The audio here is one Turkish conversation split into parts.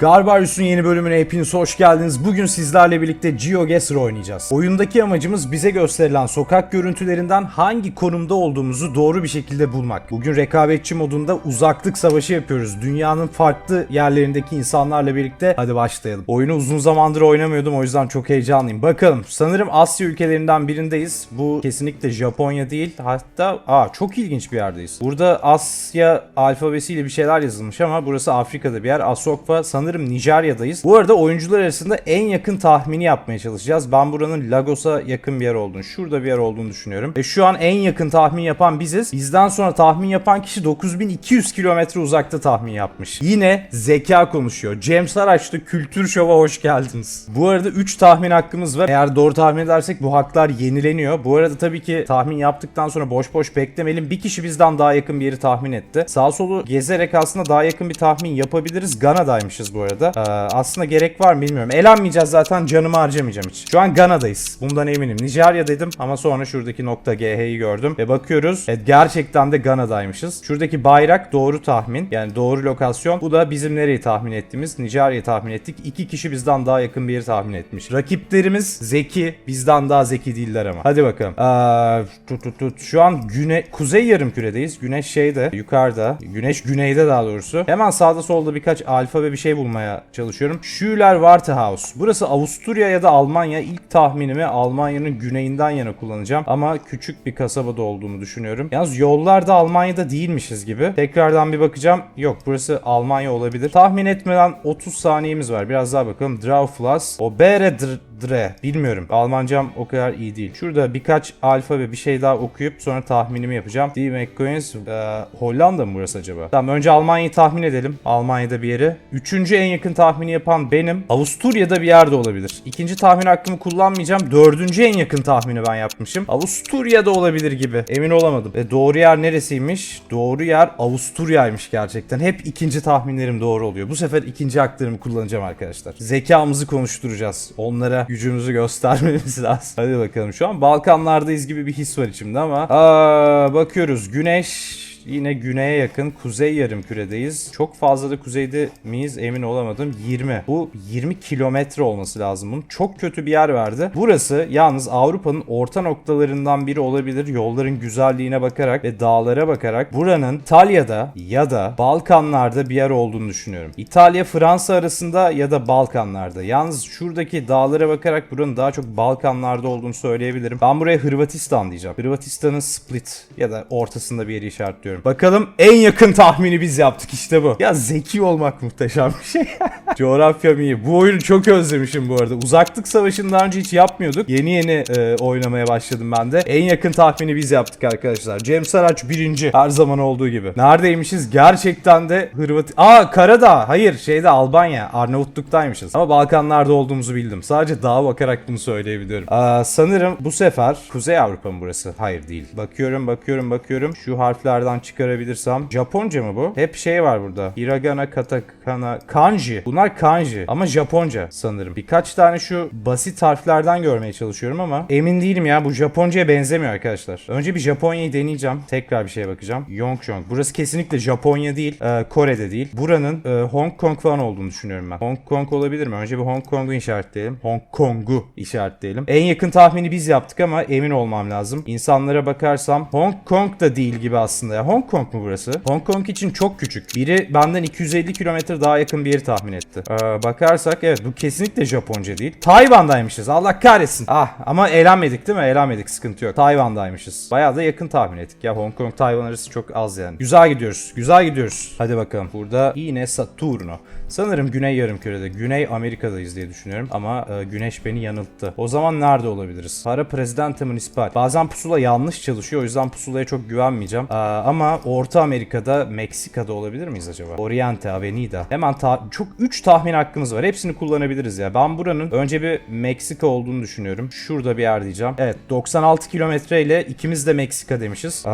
Garbarius'un yeni bölümüne hepiniz hoş geldiniz. Bugün sizlerle birlikte GeoGuessr oynayacağız. Oyundaki amacımız bize gösterilen sokak görüntülerinden hangi konumda olduğumuzu doğru bir şekilde bulmak. Bugün rekabetçi modunda uzaklık savaşı yapıyoruz. Dünyanın farklı yerlerindeki insanlarla birlikte hadi başlayalım. Oyunu uzun zamandır oynamıyordum o yüzden çok heyecanlıyım. Bakalım sanırım Asya ülkelerinden birindeyiz. Bu kesinlikle Japonya değil. Hatta aa çok ilginç bir yerdeyiz. Burada Asya alfabesiyle bir şeyler yazılmış ama burası Afrika'da bir yer. Asokwa sanırım Nijerya'dayız. Bu arada oyuncular arasında en yakın tahmini yapmaya çalışacağız. Ben buranın Lagos'a yakın bir yer olduğunu, şurada bir yer olduğunu düşünüyorum. Ve şu an en yakın tahmin yapan biziz. Bizden sonra tahmin yapan kişi 9200 kilometre uzakta tahmin yapmış. Yine zeka konuşuyor. Cem Saraç'ta Kültür Şov'a hoş geldiniz. Bu arada 3 tahmin hakkımız var. Eğer doğru tahmin edersek bu haklar yenileniyor. Bu arada tabii ki tahmin yaptıktan sonra boş boş beklemeyelim. Bir kişi bizden daha yakın bir yeri tahmin etti. Sağ solu gezerek aslında daha yakın bir tahmin yapabiliriz. Gana'daymışız bu arada. Ee, aslında gerek var mı bilmiyorum. Elenmeyeceğiz zaten canımı harcamayacağım hiç. Şu an Gana'dayız. Bundan eminim. Nijerya dedim ama sonra şuradaki nokta GH'yi gördüm ve bakıyoruz. Evet, gerçekten de Gana'daymışız. Şuradaki bayrak doğru tahmin. Yani doğru lokasyon. Bu da bizim nereyi tahmin ettiğimiz. Nijerya'yı tahmin ettik. İki kişi bizden daha yakın bir yeri tahmin etmiş. Rakiplerimiz zeki. Bizden daha zeki değiller ama. Hadi bakalım. Aa, tut, tut, tut. Şu an güne kuzey yarım küredeyiz. Güneş şeyde yukarıda. Güneş güneyde daha doğrusu. Hemen sağda solda birkaç alfabe bir şey bulmaya çalışıyorum. Schüler Wartehaus. Burası Avusturya ya da Almanya. İlk tahminimi Almanya'nın güneyinden yana kullanacağım. Ama küçük bir kasabada olduğumu düşünüyorum. Yalnız yollarda Almanya'da değilmişiz gibi. Tekrardan bir bakacağım. Yok burası Almanya olabilir. Tahmin etmeden 30 saniyemiz var. Biraz daha bakalım. Drauflas. O Bere Dre. Bilmiyorum. Almancam o kadar iyi değil. Şurada birkaç alfabe bir şey daha okuyup sonra tahminimi yapacağım. D. McCoy's e, Hollanda mı burası acaba? Tamam önce Almanya'yı tahmin edelim. Almanya'da bir yeri. Üçüncü en yakın tahmini yapan benim. Avusturya'da bir yerde olabilir. İkinci tahmin hakkımı kullanmayacağım. Dördüncü en yakın tahmini ben yapmışım. Avusturya'da olabilir gibi. Emin olamadım. E, doğru yer neresiymiş? Doğru yer Avusturya'ymış gerçekten. Hep ikinci tahminlerim doğru oluyor. Bu sefer ikinci haklarımı kullanacağım arkadaşlar. Zekamızı konuşturacağız. Onlara gücümüzü göstermemiz lazım. Hadi bakalım. Şu an Balkanlardayız gibi bir his var içimde ama. Aa, bakıyoruz. Güneş Yine güneye yakın kuzey yarım küredeyiz. Çok fazla da kuzeyde miyiz emin olamadım. 20. Bu 20 kilometre olması lazım bunun. Çok kötü bir yer verdi. Burası yalnız Avrupa'nın orta noktalarından biri olabilir. Yolların güzelliğine bakarak ve dağlara bakarak buranın İtalya'da ya da Balkanlarda bir yer olduğunu düşünüyorum. İtalya Fransa arasında ya da Balkanlarda. Yalnız şuradaki dağlara bakarak buranın daha çok Balkanlarda olduğunu söyleyebilirim. Ben buraya Hırvatistan diyeceğim. Hırvatistan'ın Split ya da ortasında bir yeri işaretliyorum. Bakalım en yakın tahmini biz yaptık işte bu. Ya zeki olmak muhteşem bir şey. Coğrafyam iyi. Bu oyunu çok özlemişim bu arada. Uzaklık savaşını daha önce hiç yapmıyorduk. Yeni yeni e, oynamaya başladım ben de. En yakın tahmini biz yaptık arkadaşlar. Cem Saraç birinci. Her zaman olduğu gibi. Neredeymişiz? Gerçekten de Hırvat... Aa Karadağ. Hayır şeyde Albanya. Arnavutluk'taymışız. Ama Balkanlarda olduğumuzu bildim. Sadece dağa bakarak bunu söyleyebiliyorum. Aa, sanırım bu sefer Kuzey Avrupa mı burası? Hayır değil. Bakıyorum bakıyorum bakıyorum. Şu harflerden çıkarabilirsem. Japonca mı bu? Hep şey var burada. Hiragana, katakana, kanji. Bunlar kanji ama Japonca sanırım. Birkaç tane şu basit harflerden görmeye çalışıyorum ama emin değilim ya. Bu Japonca'ya benzemiyor arkadaşlar. Önce bir Japonya'yı deneyeceğim. Tekrar bir şeye bakacağım. Yongchong. Burası kesinlikle Japonya değil. Ee, Kore'de değil. Buranın e, Hong Kong falan olduğunu düşünüyorum ben. Hong Kong olabilir mi? Önce bir Hong Kong'u işaretleyelim. Hong Kong'u işaretleyelim. En yakın tahmini biz yaptık ama emin olmam lazım. İnsanlara bakarsam Hong Kong da değil gibi aslında ya. Hong Kong mu burası? Hong Kong için çok küçük. Biri benden 250 kilometre daha yakın bir yeri tahmin etti. Ee, bakarsak evet bu kesinlikle Japonca değil. Tayvan'daymışız. Allah kahretsin. Ah ama eğlenmedik değil mi? Eğlenmedik sıkıntı yok. Tayvan'daymışız. Bayağı da yakın tahmin ettik. Ya Hong Kong Tayvan arası çok az yani. Güzel gidiyoruz. Güzel gidiyoruz. Hadi bakalım. Burada yine Saturno. Sanırım Güney Yarımküre'de. Güney Amerika'dayız diye düşünüyorum. Ama e, Güneş beni yanılttı. O zaman nerede olabiliriz? Para Presidente Municipal. Bazen pusula yanlış çalışıyor. O yüzden pusulaya çok güvenmeyeceğim. Aa, ama Orta Amerika'da, Meksika'da olabilir miyiz acaba? Oriente, Avenida. Hemen çok 3 tahmin hakkımız var. Hepsini kullanabiliriz ya. Ben buranın önce bir Meksika olduğunu düşünüyorum. Şurada bir yer diyeceğim. Evet 96 kilometre ile ikimiz de Meksika demişiz.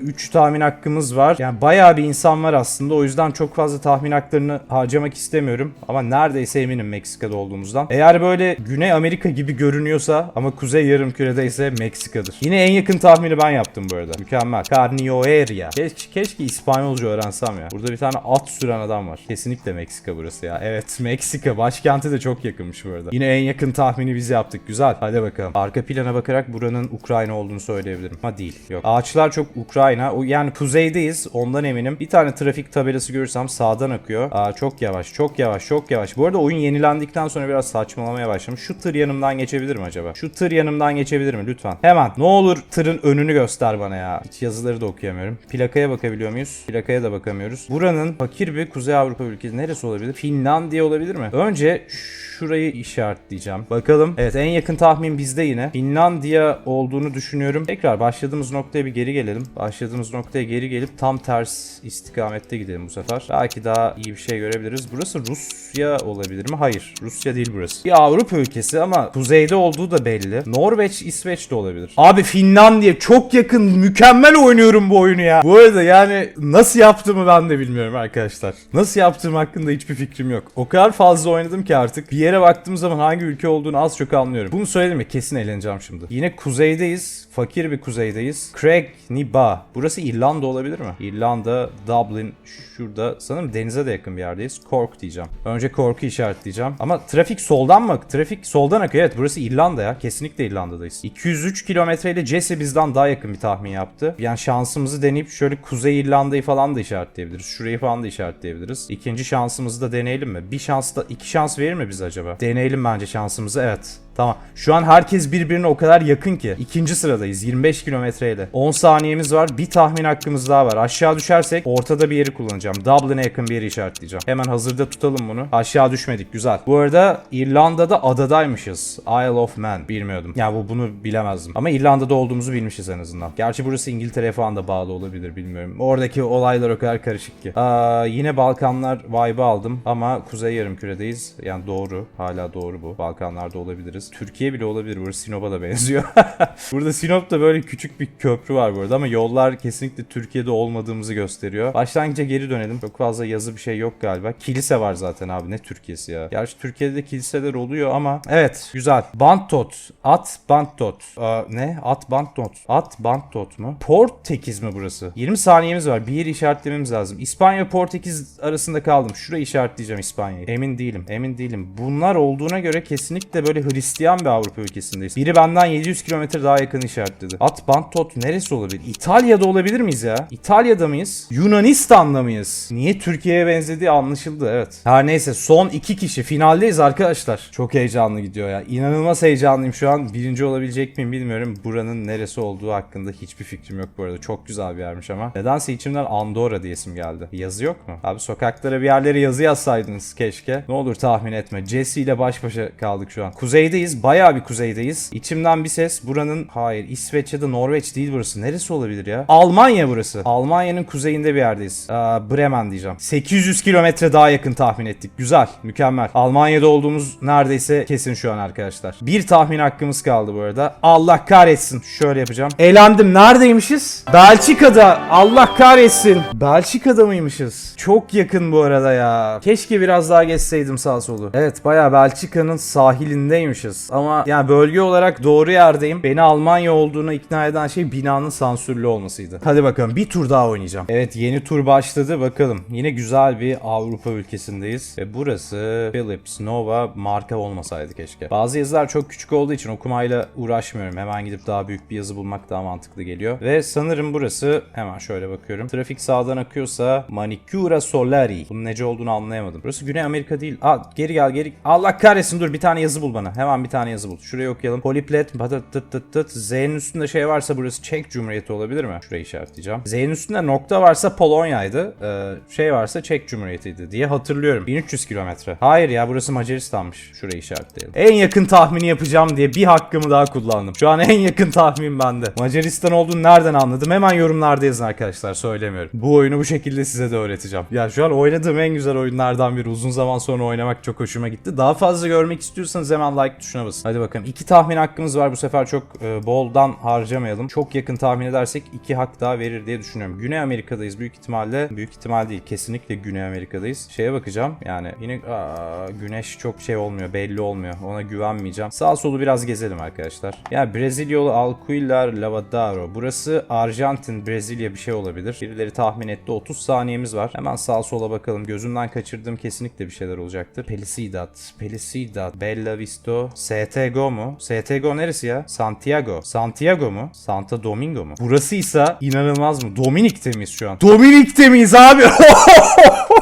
3 tahmin hakkımız var. Yani bayağı bir insan var aslında. O yüzden çok fazla tahmin haklarını harcamak istemiyorum ama neredeyse eminim Meksika'da olduğumuzdan. Eğer böyle Güney Amerika gibi görünüyorsa ama Kuzey Yarımküre'de ise Meksika'dır. Yine en yakın tahmini ben yaptım bu arada. Mükemmel. Carnioeria. Keşke, keşke İspanyolca öğrensem ya. Burada bir tane at süren adam var. Kesinlikle Meksika burası ya. Evet Meksika. Başkenti de çok yakınmış bu arada. Yine en yakın tahmini biz yaptık. Güzel. Hadi bakalım. Arka plana bakarak buranın Ukrayna olduğunu söyleyebilirim. Ama değil. Yok. Ağaçlar çok Ukrayna. Yani kuzeydeyiz. Ondan eminim. Bir tane trafik tabelası görürsem sağdan akıyor. Aa, çok yavaş. Çok yavaş. Çok yavaş. Bu arada oyun yenilendikten sonra biraz saçmalamaya başlamış. Şu tır yanımdan geçebilir mi acaba? Şu tır yanımdan geçebilir mi? Lütfen. Hemen. Ne olur tırın önünü göster bana ya. Hiç yazıları da okuyamıyorum. Plakaya bakabiliyor muyuz? Plakaya da bakamıyoruz. Buranın fakir bir Kuzey Avrupa ülkesi neresi olabilir? Finlandiya olabilir mi? Önce şurayı işaretleyeceğim. Bakalım. Evet en yakın tahmin bizde yine. Finlandiya olduğunu düşünüyorum. Tekrar başladığımız noktaya bir geri gelelim. Başladığımız noktaya geri gelip tam ters istikamette gidelim bu sefer. Belki daha iyi bir şey görebiliriz. Burası Rusya olabilir mi? Hayır. Rusya değil burası. Bir Avrupa ülkesi ama kuzeyde olduğu da belli. Norveç, İsveç de olabilir. Abi Finlandiya çok yakın. Mükemmel oynuyorum bu oyunu ya. Bu arada yani nasıl yaptığımı ben de bilmiyorum arkadaşlar. Nasıl yaptığım hakkında hiçbir fikrim yok. O kadar fazla oynadım ki artık bir yere baktığım zaman hangi ülke olduğunu az çok anlıyorum. Bunu söyledim mi? Kesin eğleneceğim şimdi. Yine kuzeydeyiz. Fakir bir kuzeydeyiz. Craig Niba. Burası İrlanda olabilir mi? İrlanda, Dublin şurada. Sanırım denize de yakın bir yerdeyiz. Cork diyeceğim. Önce Cork'u işaretleyeceğim. Ama trafik soldan mı? Trafik soldan akıyor. Evet burası İrlanda ya. Kesinlikle İrlanda'dayız. 203 kilometreyle Jesse bizden daha yakın bir tahmin yaptı. Yani şansımızı deneyip şöyle Kuzey İrlanda'yı falan da işaretleyebiliriz. Şurayı falan da işaretleyebiliriz. İkinci şansımızı da deneyelim mi? Bir şans da iki şans verir mi bize acaba? Deneyelim bence şansımızı. Evet. Tamam. Şu an herkes birbirine o kadar yakın ki. İkinci sıradayız 25 kilometreyle. 10 saniyemiz var. Bir tahmin hakkımız daha var. Aşağı düşersek ortada bir yeri kullanacağım. Dublin'e yakın bir yeri işaretleyeceğim. Hemen hazırda tutalım bunu. Aşağı düşmedik. Güzel. Bu arada İrlanda'da adadaymışız. Isle of Man. Bilmiyordum. Yani bu bunu bilemezdim. Ama İrlanda'da olduğumuzu bilmişiz en azından. Gerçi burası İngiltere'ye falan da bağlı olabilir bilmiyorum. Oradaki olaylar o kadar karışık ki. Aa, yine Balkanlar vibe'ı aldım ama Kuzey Yarımküre'deyiz. Yani doğru. Hala doğru bu. Balkanlarda olabiliriz. Türkiye bile olabilir. Burası Sinop'a da benziyor. Burada Sinop'ta böyle küçük bir köprü var bu arada ama yollar kesinlikle Türkiye'de olmadığımızı gösteriyor. Başlangıca geri dönelim. Çok fazla yazı bir şey yok galiba. Kilise var zaten abi. Ne Türkiye'si ya. Gerçi Türkiye'de de kiliseler oluyor ama evet güzel. Bantot. At Bantot. Aa, ne? At Bantot. At Bantot mu? Portekiz mi burası? 20 saniyemiz var. Bir yeri işaretlememiz lazım. İspanya Portekiz arasında kaldım. Şurayı işaretleyeceğim İspanya'yı. Emin değilim. Emin değilim. Bunlar olduğuna göre kesinlikle böyle Hristiyan bir Avrupa ülkesindeyiz. Biri benden 700 kilometre daha yakın işaretledi. At Bantot neresi olabilir? İtalya'da olabilir miyiz ya? İtalya'da mıyız? Yunanistan'da mıyız? Niye Türkiye'ye benzediği anlaşıldı evet. Her neyse son iki kişi finaldeyiz arkadaşlar. Çok heyecanlı gidiyor ya. İnanılmaz heyecanlıyım şu an. Birinci olabilecek miyim bilmiyorum. Buranın neresi olduğu hakkında hiçbir fikrim yok bu arada. Çok güzel bir yermiş ama. Nedense içimden Andorra diyesim geldi. Yazı yok mu? Abi sokaklara bir yerlere yazı yazsaydınız keşke. Ne olur tahmin etme. Jesse ile baş başa kaldık şu an. Kuzeydeyiz. Bayağı bir kuzeydeyiz. İçimden bir ses buranın hayır İsveç ya da Norveç değil burası. Neresi olabilir ya? Almanya burası. Almanya'nın kuzeyinde bir yerdeyiz. Aa, Bremen diyeceğim. 800 kilometre daha yakın tahmin ettik. Güzel. Mükemmel. Almanya'da olduğumuz neredeyse kesin şu an arkadaşlar. Bir tahmin hakkımız kaldı bu arada. Allah kahretsin. Şöyle yapacağım. Eğlendim. Neredeymişiz? Belçika'da. Allah kahretsin. Belçika'da mıymışız? Çok yakın bu arada ya. Keşke biraz daha geçseydim sağ solu. Evet bayağı Belçika'nın sahilindeymişiz. Ama yani bölge olarak doğru yerdeyim. Beni Almanya olduğuna ikna eden şey binanın sansürlü olmasıydı. Hadi bakalım bir tur daha oynayacağım. Evet yeni tur başladı bakalım. Yine güzel bir Avrupa ülkesindeyiz. Ve burası Philips Nova marka olmasaydı keşke. Bazı yazılar çok küçük olduğu için okumayla uğraşmıyorum. Hemen gidip daha büyük bir yazı bulmak daha mantıklı geliyor. Ve sanırım burası hemen şöyle bakıyorum. Trafik sağdan akıyorsa Manicura Solari. Bunun nece olduğunu anlayamadım. Burası Güney Amerika değil. Aa geri gel geri. Allah kahretsin dur bir tane yazı bul bana. Hemen bir tane yazı bul. Şurayı okuyalım. Poliplet patat tıt tıt tıt. Z'nin üstünde şey varsa burası Çek Cumhuriyeti olabilir mi? Şurayı işaretleyeceğim. Z'nin üstünde nokta varsa Polonya'ydı. Ee, şey varsa Çek Cumhuriyeti'ydi diye hatırlıyorum. 1300 kilometre. Hayır ya burası Macaristan'mış. Şurayı işaretleyelim. En yakın tahmini yapacağım diye bir hakkımı daha kullandım. Şu an en yakın tahmin bende. Macaristan olduğunu nereden anladım? Hemen yorumlarda yazın arkadaşlar söylemiyorum. Bu oyunu bu şekilde size de öğreteceğim. Ya şu an oynadığım en güzel oyunlardan biri. Uzun zaman sonra oynamak çok hoşuma gitti. Daha fazla görmek istiyorsanız hemen like tuşuna tuşuna basın. Hadi bakalım. İki tahmin hakkımız var. Bu sefer çok e, boldan harcamayalım. Çok yakın tahmin edersek iki hak daha verir diye düşünüyorum. Güney Amerika'dayız büyük ihtimalle. Büyük ihtimal değil. Kesinlikle Güney Amerika'dayız. Şeye bakacağım. Yani yine aa, güneş çok şey olmuyor. Belli olmuyor. Ona güvenmeyeceğim. Sağ solu biraz gezelim arkadaşlar. Ya Brezilyolu Alquillar Lavadaro. Burası Arjantin, Brezilya bir şey olabilir. Birileri tahmin etti. 30 saniyemiz var. Hemen sağa sola bakalım. Gözümden kaçırdığım kesinlikle bir şeyler olacaktır. Felicidad, Felicidad, Bella Vista, STGO mu? STGO neresi ya? Santiago. Santiago mu? Santa Domingo mu? Burasıysa inanılmaz mı? Dominik'te miyiz şu an? Dominik'te miyiz abi?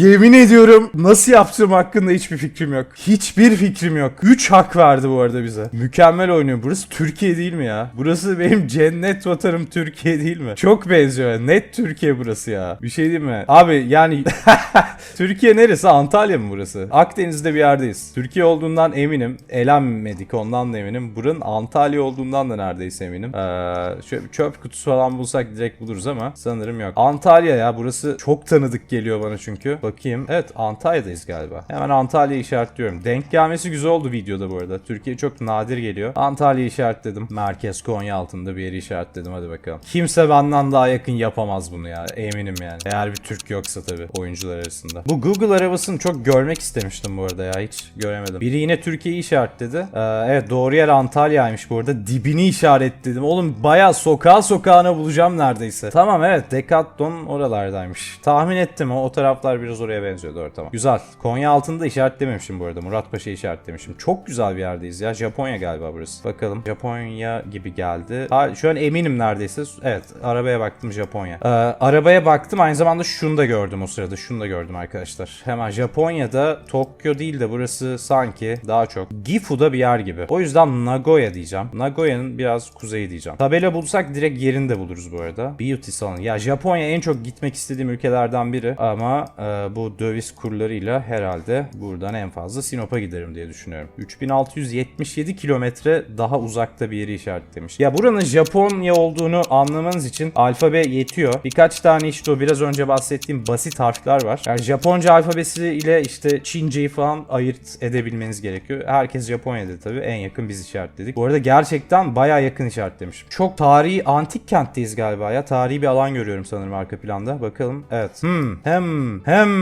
Yemin ediyorum nasıl yaptığım hakkında hiçbir fikrim yok. Hiçbir fikrim yok. 3 hak verdi bu arada bize. Mükemmel oynuyor. Burası Türkiye değil mi ya? Burası benim cennet vatanım Türkiye değil mi? Çok benziyor. Net Türkiye burası ya. Bir şey değil mi? Abi yani Türkiye neresi? Antalya mı burası? Akdeniz'de bir yerdeyiz. Türkiye olduğundan eminim. Elenmedik ondan da eminim. Buranın Antalya olduğundan da neredeyse eminim. Ee, şöyle bir çöp kutusu falan bulsak direkt buluruz ama sanırım yok. Antalya ya burası çok tanıdık geliyor bana çünkü. Bakayım. Evet Antalya'dayız galiba. Hemen Antalya'yı işaretliyorum. Denk gelmesi güzel oldu videoda bu arada. Türkiye çok nadir geliyor. Antalya'yı işaretledim. Merkez Konya altında bir yeri işaretledim. Hadi bakalım. Kimse benden daha yakın yapamaz bunu ya. Eminim yani. Eğer bir Türk yoksa tabii oyuncular arasında. Bu Google arabasını çok görmek istemiştim bu arada ya. Hiç göremedim. Biri yine Türkiye'yi işaretledi. Ee, evet doğru yer Antalya'ymış bu arada. Dibini işaretledim. Oğlum bayağı sokağa sokağına bulacağım neredeyse. Tamam evet Decathlon oralardaymış. Tahmin ettim o, o taraflar biraz oraya benziyor doğru tamam. Güzel. Konya altında işaretlememişim bu arada. Muratpaşa'yı işaretlemişim. Çok güzel bir yerdeyiz ya. Japonya galiba burası. Bakalım. Japonya gibi geldi. Ha, şu an eminim neredeyse. Evet arabaya baktım Japonya. Ee, arabaya baktım aynı zamanda şunu da gördüm o sırada. Şunu da gördüm arkadaşlar. Hemen Japonya'da Tokyo değil de burası sanki daha çok Gifu'da bir yer gibi. O yüzden Nagoya diyeceğim. Nagoya'nın biraz kuzeyi diyeceğim. Tabela bulsak direkt yerini de buluruz bu arada. Beauty Salon. Ya Japonya en çok gitmek istediğim ülkelerden biri ama e, bu döviz kurlarıyla herhalde buradan en fazla Sinop'a giderim diye düşünüyorum. 3677 kilometre daha uzakta bir yeri işaretlemiş. Ya buranın Japonya olduğunu anlamanız için alfabe yetiyor. Birkaç tane işte o biraz önce bahsettiğim basit harfler var. Yani Japonca alfabesi ile işte Çinceyi falan ayırt edebilmeniz gerekiyor. Herkes Japonya'da tabii. En yakın biz işaretledik. Bu arada gerçekten baya yakın işaretlemişim. Çok tarihi antik kentteyiz galiba ya. Tarihi bir alan görüyorum sanırım arka planda. Bakalım. Evet. Hmm. Hem. Hem.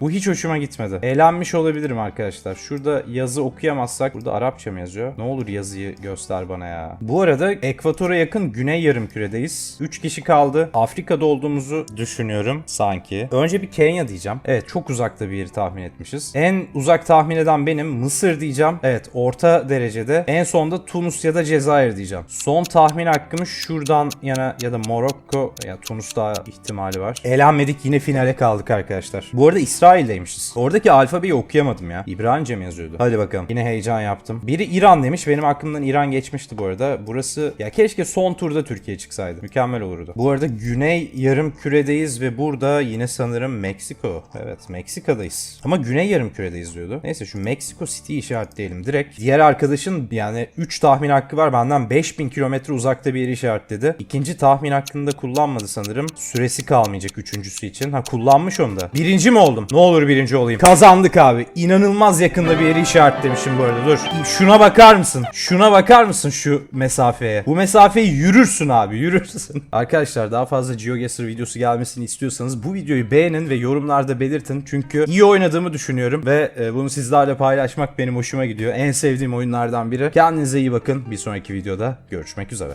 Bu hiç hoşuma gitmedi. Eğlenmiş olabilirim arkadaşlar. Şurada yazı okuyamazsak. Burada Arapça mı yazıyor? Ne olur yazıyı göster bana ya. Bu arada ekvatora yakın güney yarımküredeyiz. 3 kişi kaldı. Afrika'da olduğumuzu düşünüyorum sanki. Önce bir Kenya diyeceğim. Evet çok uzakta bir yeri tahmin etmişiz. En uzak tahmin eden benim. Mısır diyeceğim. Evet orta derecede. En sonda Tunus ya da Cezayir diyeceğim. Son tahmin hakkımı şuradan yana ya da Morokko ya Tunus daha ihtimali var. Elenmedik yine finale kaldık arkadaşlar. Bu arada İsrail'deymişiz. Oradaki alfabeyi okuyamadım ya. İbranice mi yazıyordu? Hadi bakalım. Yine heyecan yaptım. Biri İran demiş. Benim aklımdan İran geçmişti bu arada. Burası ya keşke son turda Türkiye çıksaydı. Mükemmel olurdu. Bu arada Güney yarım küredeyiz ve burada yine sanırım Meksiko. Evet Meksika'dayız. Ama Güney yarım küredeyiz diyordu. Neyse şu Meksiko City işaretleyelim direkt. Diğer arkadaşın yani 3 tahmin hakkı var. Benden 5000 kilometre uzakta bir yeri işaretledi. İkinci tahmin hakkında kullanmadı sanırım. Süresi kalmayacak üçüncüsü için. Ha kullanmış onu da. Birinci mi oldum? Ne olur birinci olayım. Kazandık abi. İnanılmaz yakında bir yeri işaretlemişim bu arada. Dur. Şuna bakar mısın? Şuna bakar mısın şu mesafeye? Bu mesafeyi yürürsün abi. Yürürsün. Arkadaşlar daha fazla GeoGuessr videosu gelmesini istiyorsanız bu videoyu beğenin ve yorumlarda belirtin. Çünkü iyi oynadığımı düşünüyorum ve e, bunu sizlerle paylaşmak benim hoşuma gidiyor. En sevdiğim oyunlardan biri. Kendinize iyi bakın. Bir sonraki videoda görüşmek üzere.